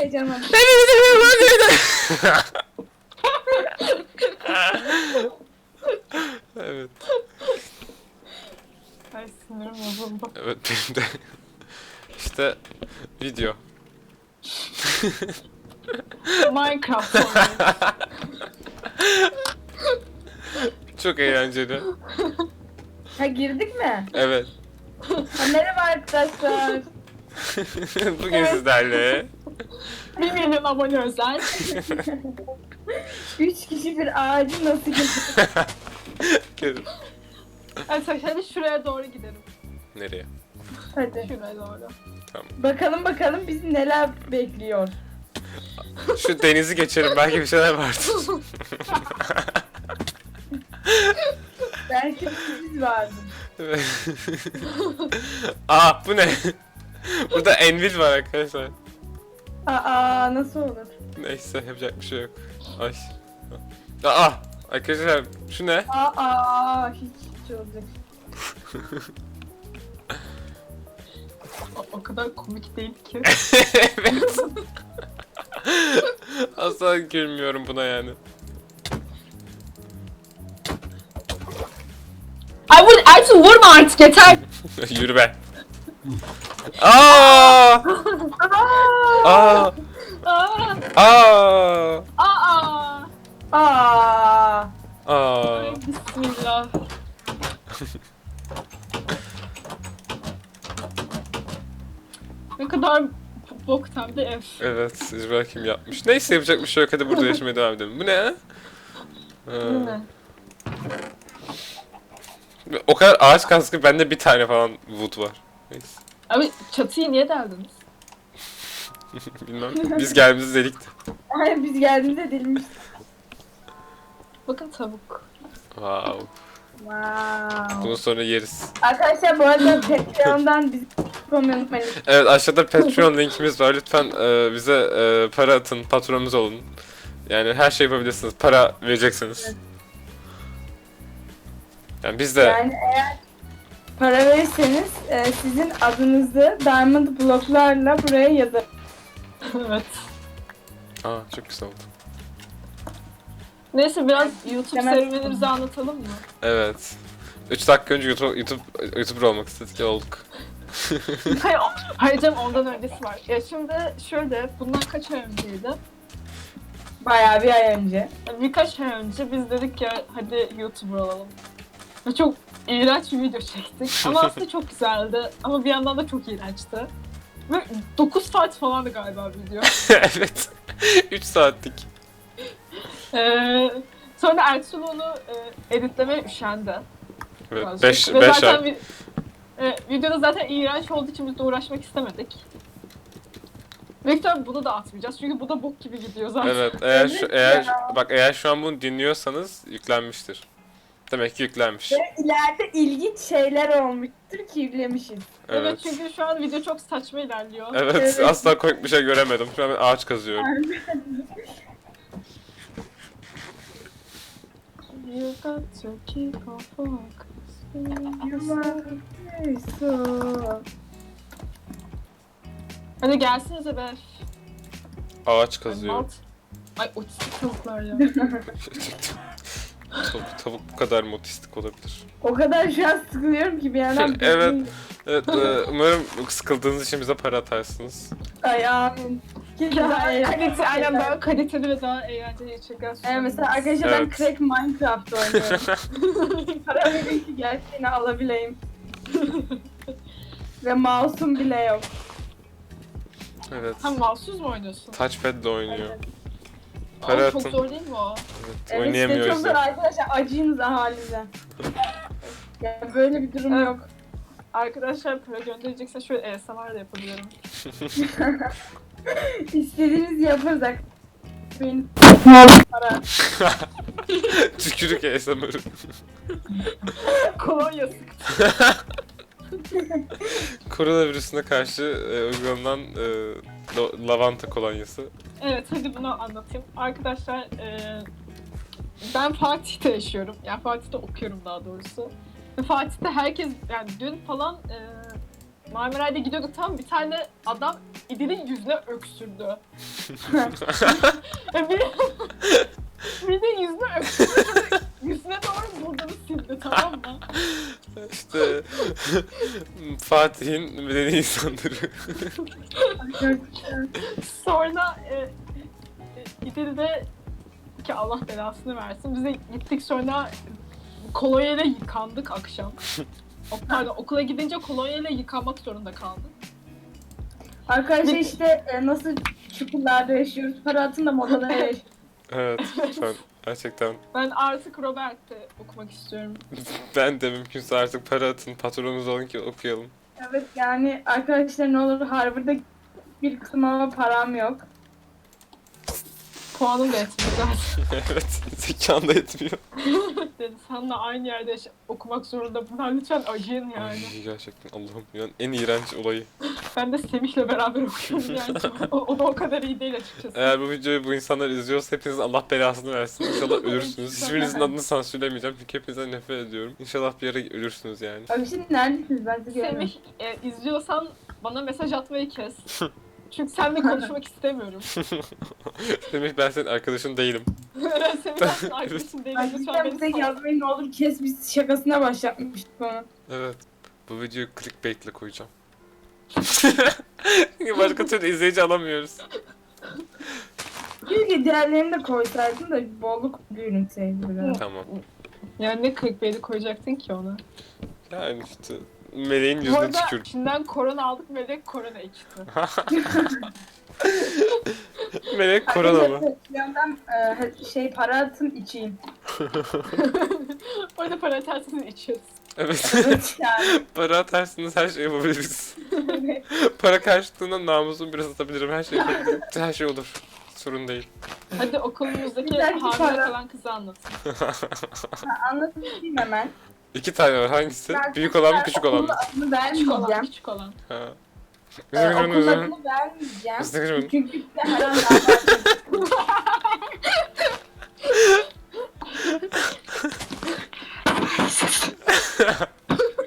heyecanlandım. evet. Ay sinirim bozuldu. Evet benim de. İşte video. Minecraft. Çok eğlenceli. Ha girdik mi? Evet. Ha, merhaba arkadaşlar. Bugün sizlerle Bir milyon abone özel. Üç kişi bir ağacı nasıl girdik? Evet hadi şuraya doğru gidelim. Nereye? Hadi. Şuraya doğru. Bakalım bakalım bizi neler bekliyor. Şu denizi geçelim belki bir şeyler vardır. Belki biz vardır. Aa bu ne? Burada Envil var arkadaşlar. Aa nasıl olur? Neyse yapacak bir şey yok. Ay. Aa arkadaşlar şu ne? Aa hiç hiç olacak. O, o kadar komik değil ki. evet. Asla gülmüyorum buna yani. Ay bu artık vurma artık yeter. Yürü be. Aa! Aa! Aa, Aa! aa. Aa Aa! Ay, bismillah. ne kadar boktan bir ev. Evet, kim yapmış. Neyse yapacak bir şey yok. Hadi burada yaşamaya devam edelim. Bu ne? Ee, ne? o kadar ağaç kaskı bende bir tane falan wood var. Neyse. Abi çatıyı niye deldiniz? Bilmem. Biz geldiğimizde delikti. Ay, biz geldiğimizde dilmiş. Bakın tavuk. Wow. Wow. Bunu sonra yeriz. Arkadaşlar bu arada Patreon'dan bizi tutmayı unutmayın. Evet aşağıda Patreon linkimiz var. Lütfen e, bize e, para atın, patronumuz olun. Yani her şey yapabilirsiniz. Para vereceksiniz. Yani biz de Yani eğer para verirseniz e, sizin adınızı diamond bloklarla buraya yazarım. evet. Aa çok güzel oldu. Neyse biraz YouTube Demez- serüvenimizi anlatalım mı? Evet. 3 dakika önce YouTube, YouTube YouTuber olmak istedik olduk. hayır, o- hayır canım ondan öncesi var. Ya şimdi şöyle bundan kaç ay önceydi? Bayağı bir ay önce. Birkaç ay önce biz dedik ya hadi YouTuber olalım. Ve çok iğrenç bir video çektik. Ama aslında çok güzeldi. Ama bir yandan da çok iğrençti. Ve 9 saat falandı galiba video. evet. 3 saatlik. Ee, sonra Ertuğrul onu e, editlemeye üşendi. Evet. birazcık. 5 Ve 5 zaten ay. vi- e, videoda zaten iğrenç olduğu için biz de uğraşmak istemedik. İhtimalle bunu da atmayacağız çünkü bu da bok gibi gidiyor zaten. Evet. Eğer şu, eğer bak eğer şu an bunu dinliyorsanız yüklenmiştir. Demek ki yüklenmiş. Ve ileride ilginç şeyler olmuştur ki yüklemişiz. Evet. Evet. çünkü şu an video çok saçma ilerliyor. Evet, Evet. asla komik bir şey göremedim. Şu an ben ağaç kazıyorum. You got to keep on focusing. Hadi gelsinize be. Ağaç kazıyorum. malt. Ay otistik tavuklar ya. tavuk, tavuk bu kadar motistik olabilir. O kadar şu an sıkılıyorum ki bir yandan. Evet. Evet, e, umarım sıkıldığınız için bize para atarsınız. Ay amin. Ki daha eğlenceli. kaliteli, aynen daha kaliteli ve daha eğlenceli içerikler Evet, mesela arkadaşlar ben Evet. Crack Minecraft oynuyorum. Para verin ki gerçeğini alabileyim. Ve mouse'um bile yok. Evet. Sen mahsus mu oynuyorsun? Touchpad ile oynuyor. Evet. Para çok atın. zor değil mi o? Evet, Evet oynayamıyoruz. işte çok arkadaşlar acıyınız halinize. Yani böyle bir durum Evet. yok. Arkadaşlar para gönderecekse şöyle ASMR da yapabilirim. İstediğiniz yaparız. Benim para. Tükürük ASMR. Kolonya Koronavirüsüne karşı e, uygulanan e, lavanta kolonyası. Evet hadi bunu anlatayım. Arkadaşlar e, ben Fatih'te yaşıyorum. Yani Fatih'te okuyorum daha doğrusu. Ve Fatih'te herkes yani dün falan e, Marmaray'da gidiyorduk tam bir tane adam İdil'in yüzüne öksürdü. Ya bir, bir de yüzüne sonra Yüzüne doğru burnunu sildi tamam mı? İşte Fatih'in medeni insanları. Sonra e, e, ki Allah belasını versin. Biz de gittik sonra kolonyayla yıkandık akşam. O, pardon okula gidince kolonyayla yıkanmak zorunda kaldık. Arkadaşlar işte e, nasıl çukurlarda yaşıyoruz. Para atın da modalara yaşıyoruz. Evet, lütfen. Gerçekten. Ben artık Robert'te okumak istiyorum. Ben de mümkünse artık para atın, patronumuz olun ki okuyalım. Evet yani arkadaşlar ne olur Harvard'da bir kısım ama param yok. Puanım da yetmiyor zaten. evet, zekan da yetmiyor. Dedi, Seninle aynı yerde yaşa- okumak zorunda bunlar lütfen acıyın yani. Ay, gerçekten Allah'ım yani en iğrenç olayı. Ben de Semih'le beraber okuyorum yani. o, o da o kadar iyi değil açıkçası. Eğer bu videoyu bu insanlar izliyorsa hepinizin Allah belasını versin. İnşallah ölürsünüz. Hiçbirinizin adını sansürlemeyeceğim çünkü hepinizden nefret ediyorum. İnşallah bir yere ölürsünüz yani. Abi şimdi neredesiniz ben sizi görmüyorum. Semih e, izliyorsan bana mesaj atmayı kes. Çünkü seninle konuşmak istemiyorum. Semih ben senin arkadaşın değilim. Semih aslında arkadaşım değil. Ay, Lütfen lütfen beni bize sal. yazmayın ne olur kes biz şakasına başlatmıştık onu. Evet. Bu videoyu clickbaitle koyacağım. Çünkü başka türlü izleyici alamıyoruz. Keşke diğerlerini de koysaydın da bolluk görünseydi biraz. Tamam. Yani ne clickbait'i koyacaktın ki ona? Yani işte meleğin Bu yüzüne arada tükürdüm. içinden korona aldık Melek korona içti. Melek korona mı? Bir yandan e, şey para atın içeyim. Orada para tersini içiyoruz. Evet. Evet yani. Para atarsınız her şeyi yapabiliriz. Para karşılığında namusum biraz atabilirim. Her şey yapabilirim. Her şey olur. Sorun değil. Hadi okulumuzdaki Bir dahaki hamile para. kalan kızı anlatın. Anlatayım hemen. İki tane var. Hangisi? Ben Büyük olan mı küçük olan okulun mı? adını Küçük olan, vermeyeceğim. küçük olan. Ha. Ee, Üzgünüm, okulun üzgünüm. adını vermeyeceğim. Üzgünüm. Çünkü size her an.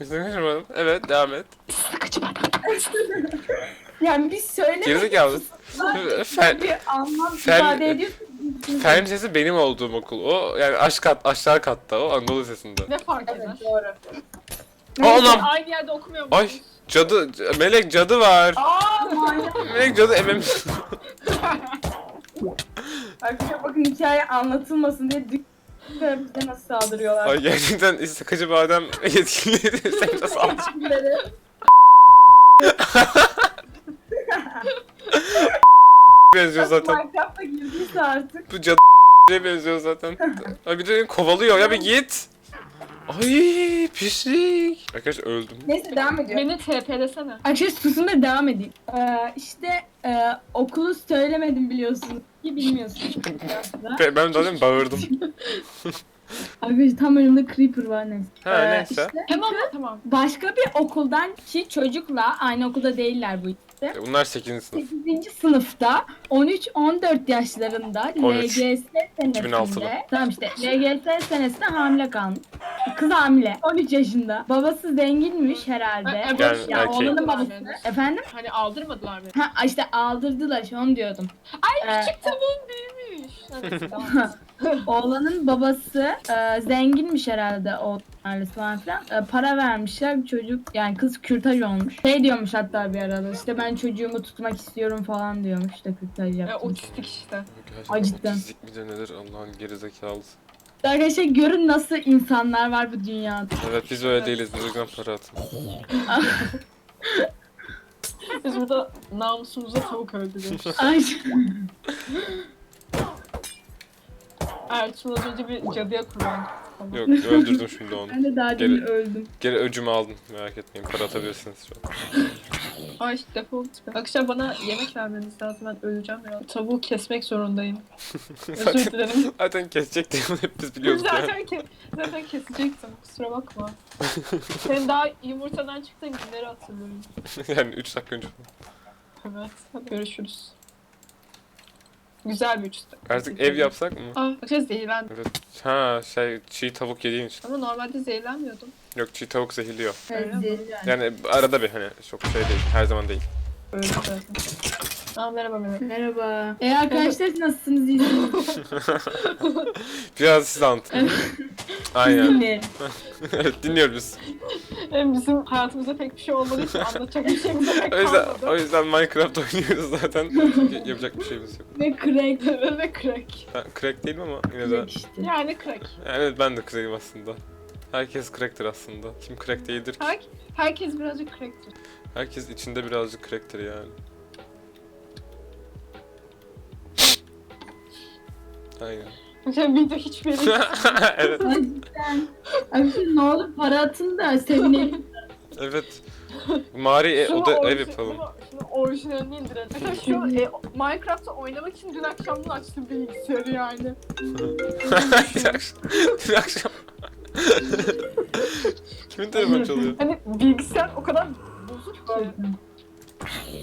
Üzgünüm. Evet devam et. Yani biz söylemek Gerizekalı. Fen, bir anlam Fen- ifade ediyorsunuz. fen lisesi benim olduğum okul. O yani aşağı kat, aşağı katta o Anadolu Lisesi'nde. Ne fark Evet eder? doğru. Oğlum! Aynı yerde okumuyor Ay musunuz? cadı, melek cadı var. Aa manyak. Melek cadı emem. Arkadaşlar bakın hikaye anlatılmasın diye dük bize nasıl saldırıyorlar. Ay gerçekten sıkıcı badem yetkilileri sekte saldırı. Bizlere. benziyor zaten. Minecraft'a girdiyse artık. Bu cadı benziyor zaten. Ay bir de kovalıyor ya bir git. Ay pislik. Arkadaşlar öldüm. Neyse devam ediyor. Beni TP'lesene. Arkadaşlar susun da devam edeyim. Ee, işte e, okulu söylemedim biliyorsunuz ki bilmiyorsunuz. aslında. Ben, zaten bağırdım. Arkadaşlar tam önümde Creeper var neyse. Ha Ee, neyse. işte Tamam tamam. başka bir okuldan ki çocukla aynı okulda değiller bu ikisi. Bunlar 8. sınıf. 8. sınıfta 13-14 yaşlarında 13. LGS 2006'lı. senesinde tamam işte LGS senesinde hamile kalmış. Kız hamile 13 yaşında. Babası zenginmiş herhalde. E, e, Yani ya erkeği. oğlanın babası. Efendim? Hani aldırmadılar beni. Ha işte aldırdılar işte onu diyordum. Ay Ee, küçük tavuğum büyümüş. Evet, tamam. Oğlanın babası e, zenginmiş herhalde o ailesi falan filan. E, para vermişler çocuk yani kız kürtaj olmuş. Şey diyormuş hatta bir arada işte ben çocuğumu tutmak istiyorum falan diyormuş da kürtaj E, yaptım. otistik işte. Ay, cidden. Otizlik midir nedir Allah'ın gerizekalısı. Arkadaşlar görün nasıl insanlar var bu dünyada. Evet biz öyle değiliz. Biz o yüzden para atın. Biz burada namusumuza tavuk öldürüyoruz. Ay. Ertuğrul az önce bir cadıya kurban. Tamam. Yok öldürdüm şimdi onu. Ben de daha demin Geri- öldüm. Geri öcümü aldım. Merak etmeyin. Para atabilirsiniz şu an. Ay işte defol git. Akşam bana yemek vermeniz lazım. Ben öleceğim ya. Tavuğu kesmek zorundayım. Özür zaten, dilerim. zaten kesecektim. Hep biz biliyorduk ya. zaten, ke zaten kesecektim. Kusura bakma. Senin daha yumurtadan çıktığın günleri hatırlıyorum. yani 3 dakika önce. Evet. Hadi görüşürüz. Güzel bir üçtü. Artık ev yapsak mı? Aa, bakacağız zehirlendim. Evet. Ha şey çiğ tavuk yediğin için. Ama normalde zehirlenmiyordum. Yok çiğ tavuk zehirliyor. Öyle mi? Yani arada bir hani çok şey değil. Her zaman değil. Öyle. Aa merhaba merhaba. Merhaba. E arkadaşlar nasılsınız? İyisiniz? Biraz siz anlatın. Aynen. Dinleyin. evet dinliyoruz. Hem bizim hayatımızda pek bir şey olmadığı için anlatacak bir şeyimiz de pek O yüzden, kalmadı. o yüzden Minecraft oynuyoruz zaten. Yapacak bir şeyimiz yok. Ve crack. Ve crack. Ben crack değilim ama yine de. Crack işte. Yani crack. Yani evet ben de crack'im aslında. Herkes crack'tir aslında. Kim crack değildir ki? Her, herkes birazcık crack'tir. Herkes içinde birazcık crack'tir yani. Aynen. Mesela video hiçbir yere evet. Ay cidden. Abi ne olur para atın da sevinelim. Evet. Mari e, Şunu oda ev yapalım. Şunu, şunu orijinalini indirelim. Mesela şu e, Minecraft'ta oynamak için dün akşamdan açtım bilgisayarı yani. Dün akşam. Dün akşam. Kimin telefonu çalıyor? Hani bilgisayar o kadar bozuk ki.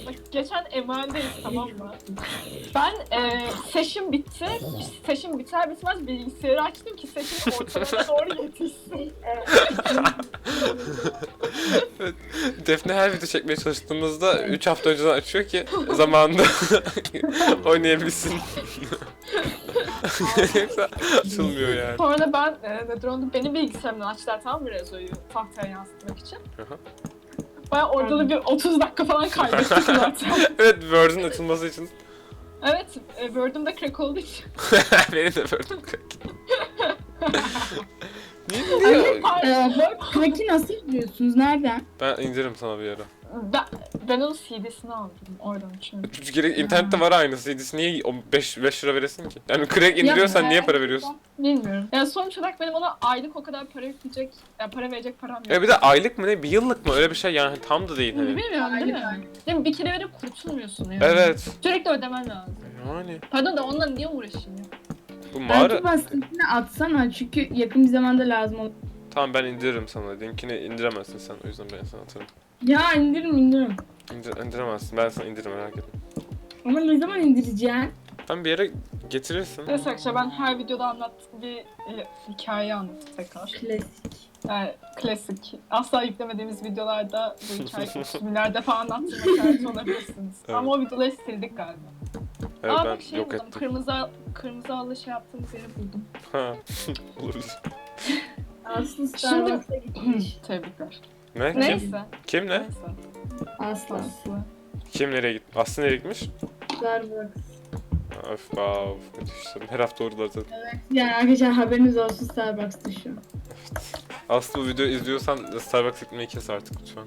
Bak geçen ML'deyiz tamam mı? Ben e, session bitti. Session biter bitmez bilgisayarı açtım ki session ortalarına doğru yetişsin. Defne her video çekmeye çalıştığımızda 3 hafta önceden açıyor ki zamanında oynayabilsin. Yoksa açılmıyor yani. Sonra ben e, nedir onu benim bilgisayarımdan açtılar tamam mı Rezo'yu tahtaya yansıtmak için. Aha. Baya orada da bir 30 dakika falan kaybettik zaten. evet Word'un açılması için. evet, e, Word'um da crack olduğu için. Benim de Word'um crack. Niye diyor? Ee, nasıl biliyorsunuz? Nereden? Ben indiririm sana bir ara. Ben, ben onun CD'sini aldım oradan çünkü. Gerek internette var aynı CD'si niye 5 5 lira veresin ki? Yani crack indiriyorsan Ya, niye para veriyorsun? Bilmiyorum. Yani sonuç olarak benim ona aylık o kadar para yükleyecek, ya para verecek param yok. Ya bir de aylık mı ne bir yıllık mı öyle bir şey yani tam da değil hani. Bilmiyorum değil mi? Aylık, Değil mi? Bir kere verip kurtulmuyorsun yani. Evet. Sürekli ödemen lazım. Yani Pardon da onunla niye uğraşayım ya? Bu mağara Belki basitini atsana çünkü yakın bir zamanda lazım olur. Tamam ben indiririm sana. Linkini indiremezsin sen o yüzden ben sana atarım. Ya indirim indirim. İndir, indiremezsin. Ben sana indiririm merak etme. Ama ne zaman indireceksin? Ben bir yere getirirsin. Neyse arkadaşlar ben her videoda anlattığım bir e, hikayeyi anlatayım tekrar. Klasik. Yani klasik. Asla yüklemediğimiz videolarda bu hikayeyi filmlerde falan anlattığım hikayeyi olabilirsiniz. Evet. Ama o videoları sildik galiba. Evet Aa ben bak şey yok buldum. ettim. Kırmızı, kırmızı halı şey yaptığımız yeri buldum. Ha. Olabilir. Aslı Starbucks'a gitmiş. Tebrikler. Ne? Kim? Neyse. Kim ne? Neyse. Aslı. Aslı. Kim nereye gitti? Aslı nereye gitmiş? Starbucks. Öf wow. İşte her hafta orada zaten. Yani arkadaşlar haberiniz olsun Starbucks'ta şu. an. Aslı bu videoyu izliyorsan Starbucks gitmeyi kes artık lütfen.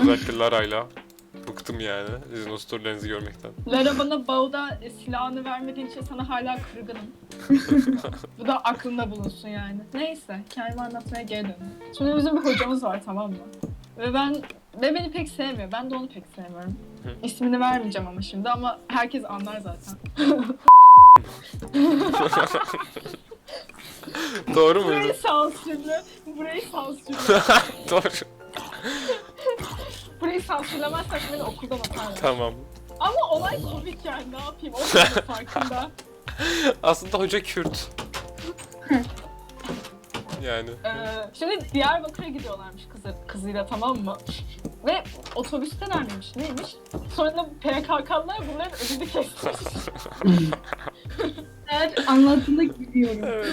Özellikle Lara'yla. Bıktım yani. Sizin o storylerinizi görmekten. Lara bana Bau'da e, silahını vermediğin için sana hala kırgınım. Bu da aklında bulunsun yani. Neyse, kendimi anlatmaya geri dönelim. Şimdi bizim bir hocamız var tamam mı? Ve ben ve beni pek sevmiyor. Ben de onu pek sevmiyorum. Hı. İsmini vermeyeceğim ama şimdi ama herkes anlar zaten. Doğru muydu? Burayı sansürlü. Burayı sansürlü. Doğru. Burayı sansürlemezsek beni okuldan atarlar. Tamam. Ama olay komik yani ne yapayım? O da farkında. Aslında hoca Kürt. yani. Ee, şimdi Diyarbakır'a gidiyorlarmış kızı, kızıyla tamam mı? Ve otobüstelermiş neymiş? Sonra da PKK'lılar bunların önünü kesmiş. Her anlatımda gülüyorum. Evet.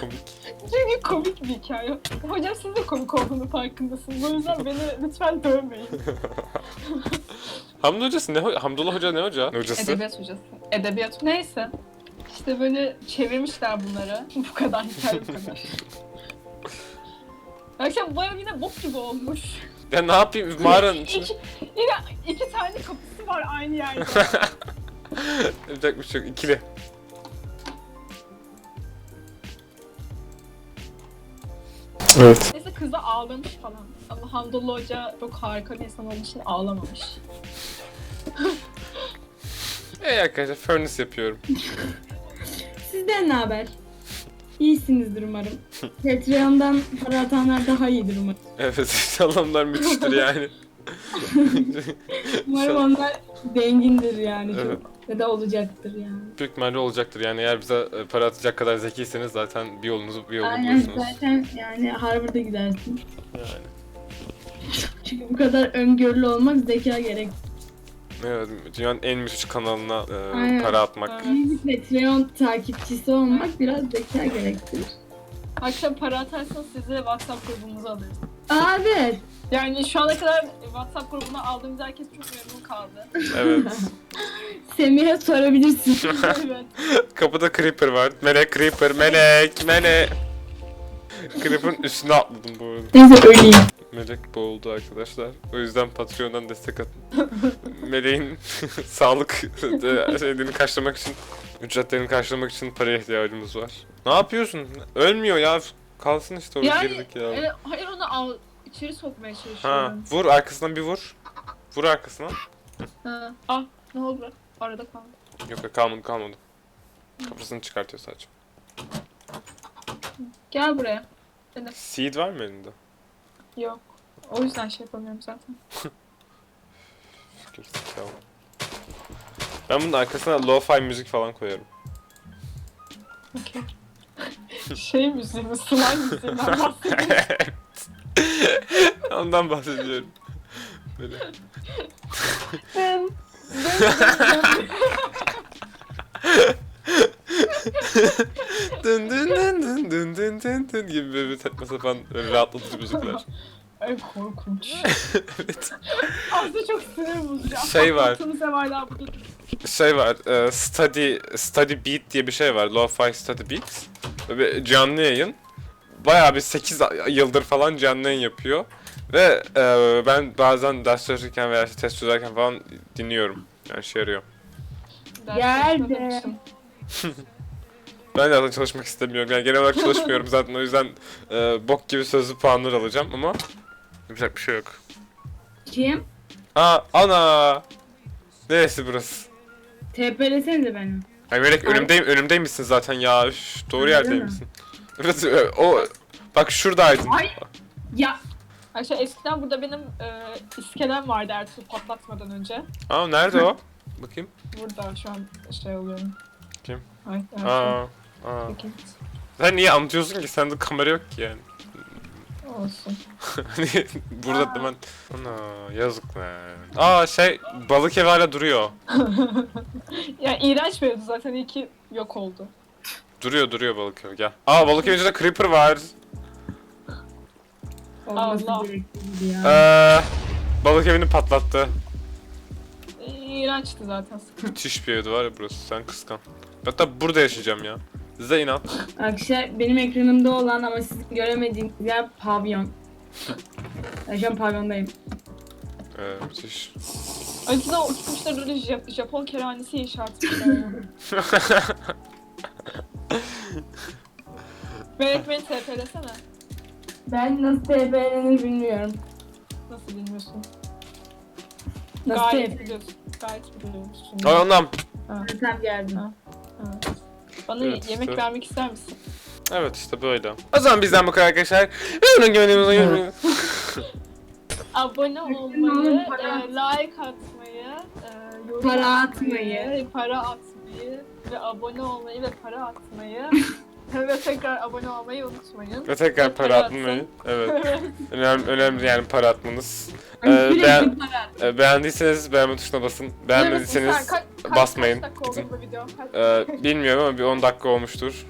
Komik. Çünkü komik bir hikaye. Hocam siz de komik olduğunu farkındasınız. O yüzden beni lütfen dövmeyin. Hamdi hocası ne ho- Hamdullah hoca ne hoca? Ne hocası? Edebiyat hocası. Edebiyat. Neyse. İşte böyle çevirmişler bunları. bu kadar hikaye bu kadar. Akşam bu ev yine bok gibi olmuş. Ya ne yapayım mağaranın içinde. İki, yine iki tane kapısı var aynı yerde. Yapacak bir şey yok. İkili. Evet. Neyse kız da ağlamış falan. Ama Hamdullah Hoca çok harika bir insan olduğu için ağlamamış. Ey arkadaşlar furnace yapıyorum. Sizden ne haber? İyisinizdir umarım. Patreon'dan para atanlar daha iyidir umarım. Evet inşallah onlar müthiştir yani. Umarım onlar zengindir yani çok. Ya da olacaktır yani. Büyük ihtimalle olacaktır yani eğer bize e, para atacak kadar zekiyseniz zaten bir yolunuzu bir yolu Aynen bulursunuz. zaten yani Harvard'a gidersin. Yani. Çünkü bu kadar öngörülü olmak zeka gerek. Evet, dünyanın en müthiş kanalına e, Aynen. para atmak. İyi bir Patreon takipçisi olmak biraz zeka gerektirir. Akşam para atarsanız sizi WhatsApp grubumuza alırız. Aa, evet. Yani şu ana kadar WhatsApp grubuna aldığımız herkes çok memnun kaldı. Evet. Semih'e sorabilirsin. evet. Kapıda Creeper var. Melek Creeper, melek, melek. Creeper'ın üstüne atladım bu arada. Neyse öleyim. Melek boğuldu arkadaşlar. O yüzden Patreon'dan destek atın. Meleğin sağlık e, şeylerini karşılamak için, ücretlerini karşılamak için paraya ihtiyacımız var. Ne yapıyorsun? Ölmüyor ya. Kalsın işte orada Yani girdik ya. e, hayır onu al içeri sokmaya Ha, çalışıyorum. vur arkasından bir vur. Vur arkasına. Ha. Ah ne oldu? Arada kaldı. Yok yok kalmadı kalmadı. Kafasını çıkartıyor sadece. Gel buraya. Seed var mı elinde? Yok. O yüzden şey yapamıyorum zaten. Gerizekalı. Ben bunun arkasına lo-fi müzik falan koyarım. Okey. şey müziği mi? Slime müziğinden bahsediyorum. Ondan bahsediyorum. Böyle. Ben- dın dın dın dın dın dın dın dın gibi böyle saçma sapan böyle rahatlatıcı müzikler. Ay korkunç. evet. Aslında çok sinir bozucu. Şey var. Şey var, e, study, study beat diye bir şey var. Lo-fi study beats. Böyle canlı yayın. Bayağı bir 8 yıldır falan canlı yayın yapıyor. Ve e, ben bazen ders çalışırken veya işte test çözerken falan dinliyorum. Yani işe yarıyor. Ders Geldim. Ben zaten çalışmak istemiyorum. Yani genel olarak çalışmıyorum zaten. O yüzden e, bok gibi sözlü puanlar alacağım ama yapacak bir şey yok. Kim? Aa ana! Neresi burası? TP'lesenize beni. Ay Melek önümdeyim, önümdeymişsin zaten ya. Üf, doğru Öyle yerdeymişsin. Burası e, o bak şuradaydın. Ay. Ya Ayşe eskiden burada benim e, iskelem vardı Ertuğrul patlatmadan önce. Aa nerede o? Bakayım. Burada şu an şey oluyorum. Kim? Ay, Ertuğrul. Aa. Aa. Peki. Sen niye anlatıyorsun ki? Sende kamera yok ki yani. Olsun. Hani burada da ben... Ana yazık lan. Aa şey balık ev hala duruyor. Ya iğrenç bir evdi zaten iyi ki yok oldu. Duruyor duruyor balık ev gel. Aa balık evin içinde creeper var. olması Allah. gerektiğiydi ya. Ee, balık evini patlattı. İğrençti zaten. Müthiş bir evdi var ya burası sen kıskan. Hatta burada yaşayacağım ya. Size inat. Arkadaşlar benim ekranımda olan ama sizin göremediğiniz yer pavyon. Ben şu an pavyondayım. Ee, müthiş. Önceden o gitmişler böyle Jap- Japon kerhanesi inşa etmişler yani. Melek beni TP'lesene. Ben nasıl TP'lenir bilmiyorum. Nasıl bilmiyorsun? Nasıl Gayet TP? biliyorsun. Gayet biliyorsun. Ay ondan. Tam geldim. Ha. Evet. Bana Evet, yemek işte. vermek ister misin? Evet işte böyle. O zaman bizden bu kadar arkadaşlar. Ürünün güvenliğimizi Abone olmayı, para e, like atmayı, e, yorum Para atmayı. para atmayı ve abone olmayı ve para atmayı ve tekrar abone olmayı unutmayın. Ve tekrar Ve para para atmayı. atın. Evet. Önemli, önemli yani para atmanız. Ee, para. Ee, beğendiyseniz beğenme tuşuna basın. Beğenmediyseniz Kaç- kaç- basmayın. Kaç dakika oldu bu video? Kaç- e, bilmiyorum ama bir 10 dakika olmuştur.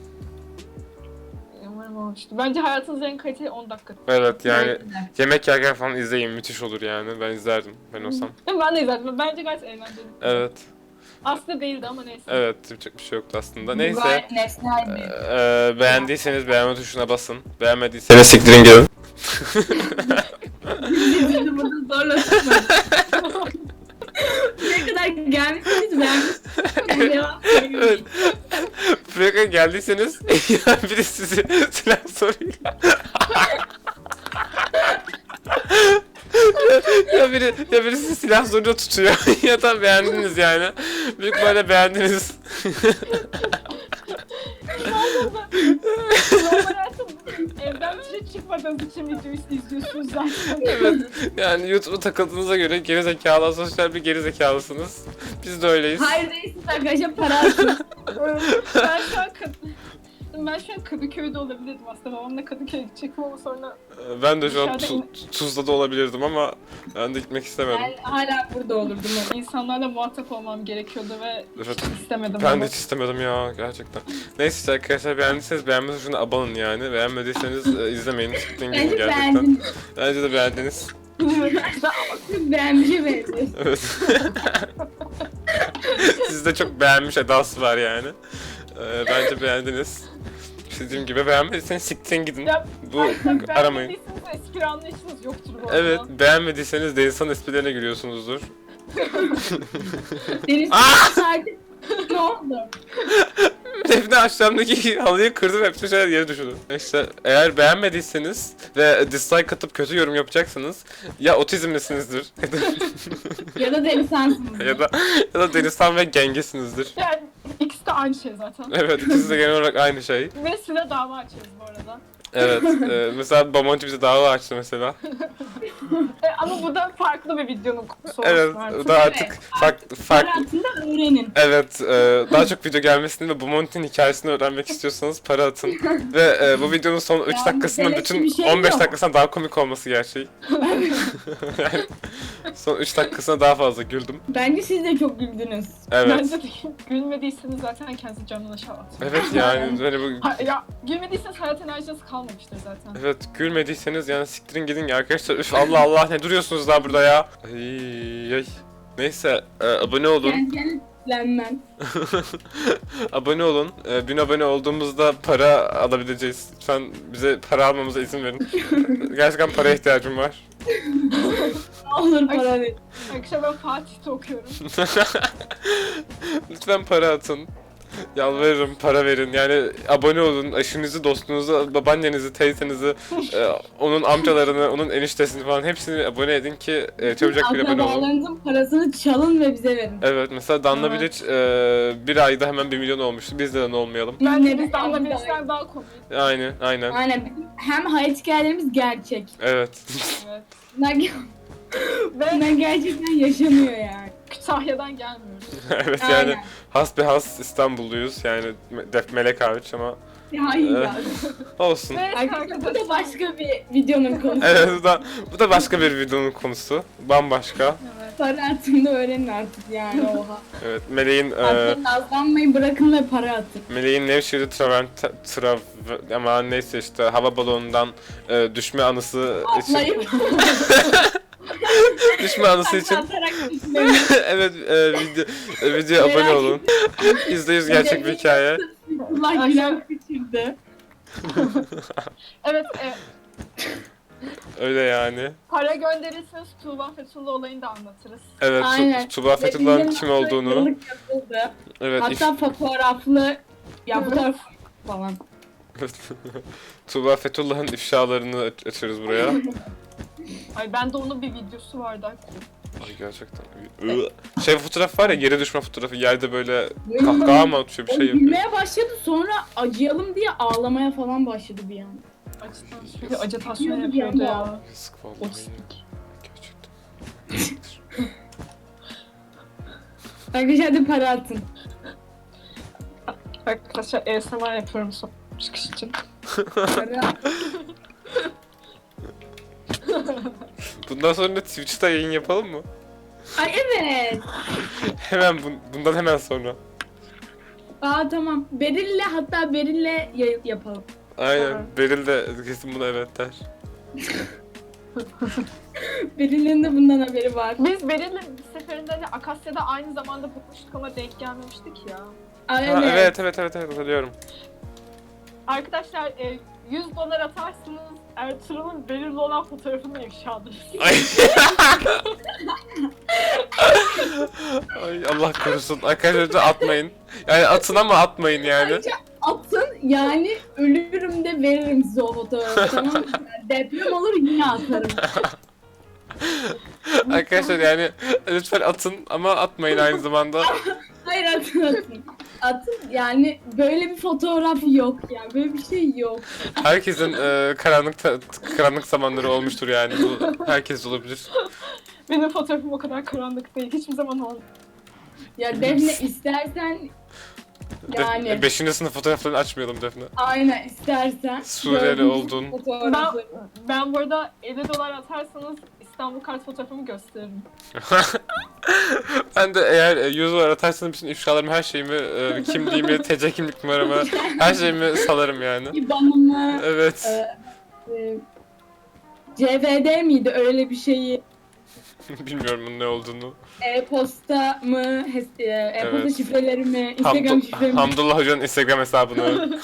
Umarım olmuştu. Bence hayatınızın en kaliteli 10 dakika. Evet yani de. yemek yerken falan izleyin müthiş olur yani. Ben izlerdim ben olsam. Ben de izledim. Bence gayet eğlenceli. Evet. Aslında değildi ama neyse. Evet yapacak bir şey yoktu aslında. Neyse. gayet nesnel bir. Ee, beğendiyseniz beğenme tuşuna basın. Beğenmediyseniz siktirin gidin. Bizi burada zorla tutmadı. ne kadar gelmişsiniz Evet. Buraya kadar geldiyseniz ya biri sizi silah soruyla ya biri ya biri sizi silah zoruyla tutuyor ya da beğendiniz yani. Büyük böyle beğendiniz. Evden dışarı çıkmadığınız için videoyu izliyorsunuz zaten. evet. Yani YouTube'a takıldığınıza göre geri zekalı, sosyal bir geri zekalısınız. Biz de öyleyiz. Hayır değilsiniz arkadaşlar para atın. ben şu an Kad- ben şu an Kadıköy'de olabilirdim aslında. Babamla Kadıköy'e gidecektim ama sonra Ee, Ben de şu an Dışarıda Tu- Tuzla'da olabilirdim ama ben de gitmek istemedim. Ben hala burada olurdum. insanlarla muhatap olmam gerekiyordu ve Evet. istemedim. Ben de hiç istemedim ya gerçekten. Neyse arkadaşlar beğendiyseniz beğenmeniz şuna abone olun yani. Beğenmediyseniz e, izlemeyin. Siktirin gidin Bence gerçekten. beğendim. Bence de beğendiniz. Beğenmişe benziyor. Evet. Sizde çok beğenmiş edası var yani. Ee, bence beğendiniz. Dediğim gibi beğenmediyseniz siktirin gidin. Ya, Bu aramayın. beğenmediyseniz espri anlayışınız yoktur bu arada. Evet beğenmediyseniz de insan esprilerine gülüyorsunuzdur. Deniz Ah! sadece ne oldu? Defne aşağımdaki halıyı kırdı ve hepsi şeyler yere düşürdü. İşte eğer beğenmediyseniz ve dislike atıp kötü yorum yapacaksanız ya otizmlisinizdir Ya da Deniz ya da ya da Denizhan ve Gengis'inizdir. Yani de aynı şey zaten. Evet ikisi de genel olarak aynı şey. Ve size dava açarız bu arada. Evet e, mesela Bamoncu bize dava açtı mesela. E, ama bu da farklı bir videonun konusu Evet olsun artık. daha artık farklı Para farklı atın da öğrenin. Evet, e, daha çok video gelmesini ve bu Monty'nin hikayesini öğrenmek istiyorsanız para atın. ve e, bu videonun son 3 Ya, dakikasının beleş bütün bir şey 15 yok. dakikasından daha komik olması gerçeği. yani son 3 dakikasına daha fazla güldüm. Bence siz de çok güldünüz. Evet. Bence de gülmediyseniz zaten kendinizi canına aşağı atın. Evet yani hani bu Ha, ya gülmediyseniz hayat enerjiniz kalmamıştır zaten. Evet gülmediyseniz yani siktirin gidin ya arkadaşlar. Üf Allah Allah ne duruyorsunuz daha burada ya. Ay, ay. Neyse e, abone olun. Lenmen. abone olun. E, bin abone olduğumuzda para alabileceğiz. Lütfen bize para almamıza izin verin. Gerçekten paraya ihtiyacım var. Ne olur para verin. Arkadaşlar ben Fatih'te okuyorum. Lütfen para atın. Yalvarırım para verin. Yani abone olun. Eşinizi, dostunuzu, babaannenizi, teyzenizi, e, onun amcalarını, onun eniştesini falan hepsini abone edin ki e, çabucak bir abone olun. Akrabalarınızın parasını çalın ve bize verin. Evet mesela Danla Evet. Bilic e, bir ayda hemen 1 milyon olmuştu. Biz neden olmayalım? Bence Neden bizden oldu? anlamışlar daha komik. Aynen, aynen. Aynen bizim hem hayat hikayelerimiz gerçek. Evet. Evet. Bunlar, bunlar gerçekten yaşanıyor yani. Kütahya'dan gelmiyoruz. evet yani Aynen. has bir has İstanbulluyuz yani Def Melek hariç ama Hayır Evet. ya. olsun. Ve Arkadaşlar bu da başka bir videonun konusu. Evet bu da, bu da başka bir videonun konusu. Bambaşka. Evet. Para atın da öğrenin artık yani oha. Evet Meleğin e, Artık nazlanmayı bırakın ve para atın. Meleğin Nevşehir'de traven, trav, ama neyse işte hava balonundan e, düşme anısı için Atlayıp düşme anısı için evet e, video e, videoya abone olun. %100 gerçek bir hikaye. Allah günah kaçırdı. Evet, e, Öyle yani. para gönderirseniz Tuğba Fethullah olayını da anlatırız. Evet Tu- Aynen. Tuba Fethullah'ın Ve kim olduğunu. yapıldı. Evet. if- Hatta fotoğraflı ya fotoğraf falan. Tuba Fethullah'ın ifşalarını aç- açarız buraya. Ay ben de onun bir videosu vardı. Ay gerçekten. Iı. Şey fotoğraf var ya geri düşme fotoğrafı yerde böyle kahkaha mı atıyor bir şey yapıyor. gülmeye başladı sonra acıyalım diye ağlamaya falan başladı bir an. Acitasyon, acitasyon Yapıyordu bir yapıyordu ya. Yazık vallahi. Otistik. Gerçekten. Arkadaşlar hadi para atın. Arkadaşlar ASMR yapıyorum son çıkış için. Para Bundan sonra Twitch'te yayın yapalım mı? Ay evet. Hemen bun- bundan hemen sonra. Aa tamam. Beril'le hatta Beril'le yay- yapalım. Aynen. Tamam. Beril de kesin buna evet der. Beril'in de bundan haberi var. Biz Beril'le bir seferinde hani Akasya'da aynı zamanda bulmuştuk ama denk gelmemiştik ya. Aa, Ha, evet. evet evet evet evet hatırlıyorum. Arkadaşlar e, 100 dolar atarsınız Ertuğrul'un Beril'le olan fotoğrafını ifşalarız. Ay. Ay Allah korusun. Arkadaşlar da atmayın. Yani atın ama atmayın yani. Ayrıca atın yani ölürüm de veririm size o fotoğrafı tamam mı? Deprem olur yine atarım. Arkadaşlar yani lütfen atın ama atmayın aynı zamanda. Hayır atın atın. Atın yani böyle bir fotoğraf yok yani böyle bir şey yok. Herkesin e, karanlık ta- karanlık zamanları olmuştur yani. Bu herkes olabilir. Benim fotoğrafım o kadar karanlık değil. Hiçbir zaman olmadı. Ya Defne istersen yani Def- Beşinci sınıf fotoğraflarını açmayalım Defne. aynen istersen Suriyeli oldun. Ben, ben burada 50 dolar atarsanız İstanbul kart fotoğrafımı gösteririm. Ben de eğer e, 100 dolar atarsanız bütün ifşalarımı, her şeyimi, e, kimliğimi, TC kimlik numaramı, her şeyimi salarım yani. İban'ımı Evet. e, CVD miydi öyle bir şeyi Bilmiyorum bunun ne olduğunu. e-posta mı hes- e, e-posta Evet. şifrelerimi Instagram Hamdu- şifremi Hamdullah Hoca'nın Instagram hesabını.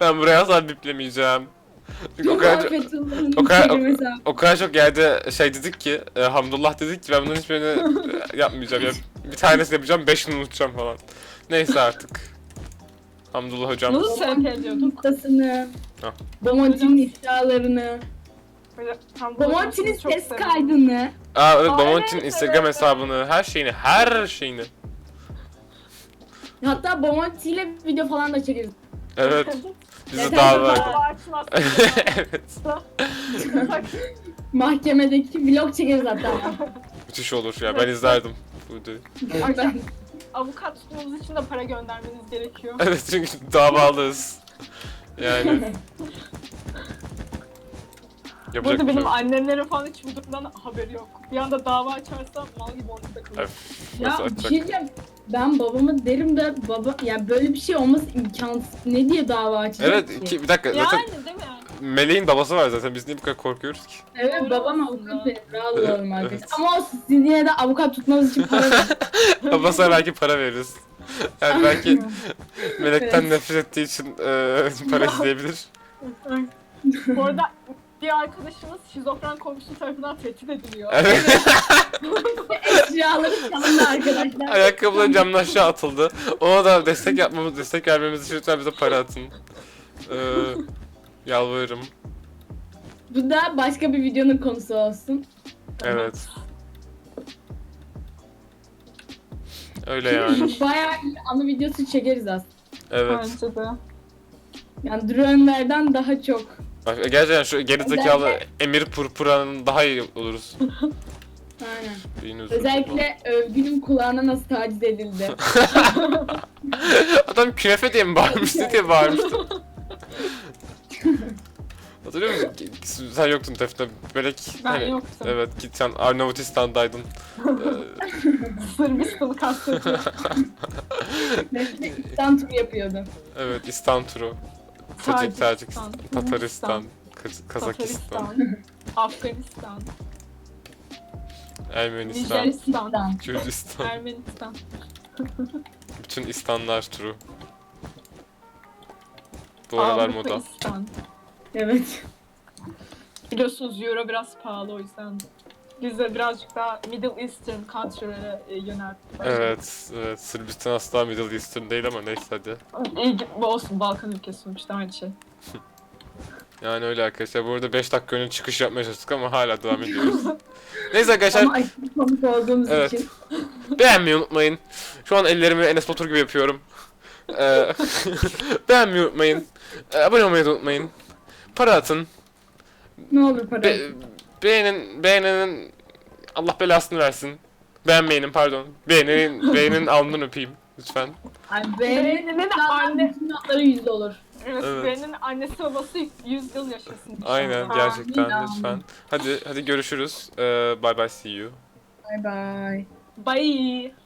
ben buraya asla biplemeyeceğim. Çünkü o kadar, Fethullah'ın o kadar- hesabı. o kadar çok yerde şey dedik ki, e, Hamdullah dedik ki ben bunların hiçbirini e, yapmayacağım. Ya, bir tanesini yapacağım, beşini unutacağım falan. Neyse artık. Hamdullah Hocam. Nasıl sevk ediyorduk? Ha. Bomonti'nin iddialarını, Bomonti'nin çok ses kaydını, Aa evet Bomonti'nin evet, Instagram evet, hesabını, her şeyini, her şeyini. hatta Bomonti ile video falan da çekeriz. Evet. Bize dava. Evet. Mahkemedeki vlog çekeriz hatta. Müthiş olur ya. Ben izlerdim. bu videoyu. ben, Avukat tutmamız için de para göndermeniz gerekiyor. Evet çünkü davalıyız. Yani. Bu Yapacak arada bir şey benim yok. annemlerin falan hiç bu durumdan haberi yok. Bir anda dava açarsam mal gibi ortada kalır. Evet. ya Nasıl bir açacak? şey diyeceğim. Ben babama derim de baba ya böyle bir şey olması imkansız. Ne diye dava açacak Evet ki? iki, bir dakika zaten Yani değil mi? Meleğin babası var zaten biz niye bu kadar korkuyoruz ki? Evet babam avukat benim. Rahat olalım arkadaşlar. Ama olsun siz yine de avukat tutmanız için para verin. Babasına belki para veririz. Yani belki melekten Evet. nefret ettiği için e, para isteyebilir. Bu arada bir arkadaşımız şizofren komşusu tarafından tehdit ediliyor. Evet. Eşyaları çalındı arkadaşlar. Ayakkabıları camdan aşağı atıldı. Ona da destek yapmamız, destek vermemiz için lütfen bize para atın. Ee, yalvarırım. Bu da başka bir videonun konusu olsun. Evet. Öyle yani. Bayağı iyi anı videosu çekeriz aslında. Evet. Bence de. Yani Drönler'den daha çok. Bak, gerçekten şu gerizekalı Emir Purpura'nın daha iyi oluruz. Aynen. Özellikle övgünün kulağına nasıl taciz edildi. Adam künefe diye mi bağırmıştı diye bağırmıştı. Hatırlıyor musun? Sen yoktun Defne. Melek. Ben hani- yoktum. Evet git sen Arnavutistan'daydın. Ee, Sırbistan'ı kastediyor. Nefse İstan turu yapıyordu. evet İstan turu. Tacik, Tacikistan, Tacikistan, Tataristan, Kaz- Kazakistan, Tataristan, Afganistan, Ermenistan, Nijeristan, İstan. Kürdistan. Ermenistan. Bütün İstanlar turu. Bu aralar moda. Avrupa'istan. Evet. Biliyorsunuz Euro biraz pahalı o yüzden. Biz de birazcık daha Middle Eastern country'lere yönelttik. Evet, evet. Sırbistan asla Middle Eastern değil ama neyse hadi. İyi, bu olsun Balkan ülkesi sonuçta aynı şey. Yani öyle arkadaşlar. Bu arada 5 dakika önce çıkış yapmaya çalıştık ama hala devam ediyoruz. Neyse arkadaşlar Ama komik olduğumuz Evet. için. beğenmeyi unutmayın. Şu an ellerimi Enes Batur gibi yapıyorum. Ee, beğenmeyi unutmayın. Ee, abone olmayı da unutmayın. Para atın. Ne olur para. Be- beğenin, beğenenin Allah belasını versin. Beğenmeyenin pardon. Beğenenin, beğenin alnından öpeyim lütfen. Ay beğenin. Beğeninin Anne. notları yüzde olur. evet, Evet. Beğeninin annesi babası 100 yıl yaşasın. Aynen gerçekten Amin, lütfen. Hadi hadi görüşürüz. Ee, bye bye see you. Bye bye. Bye.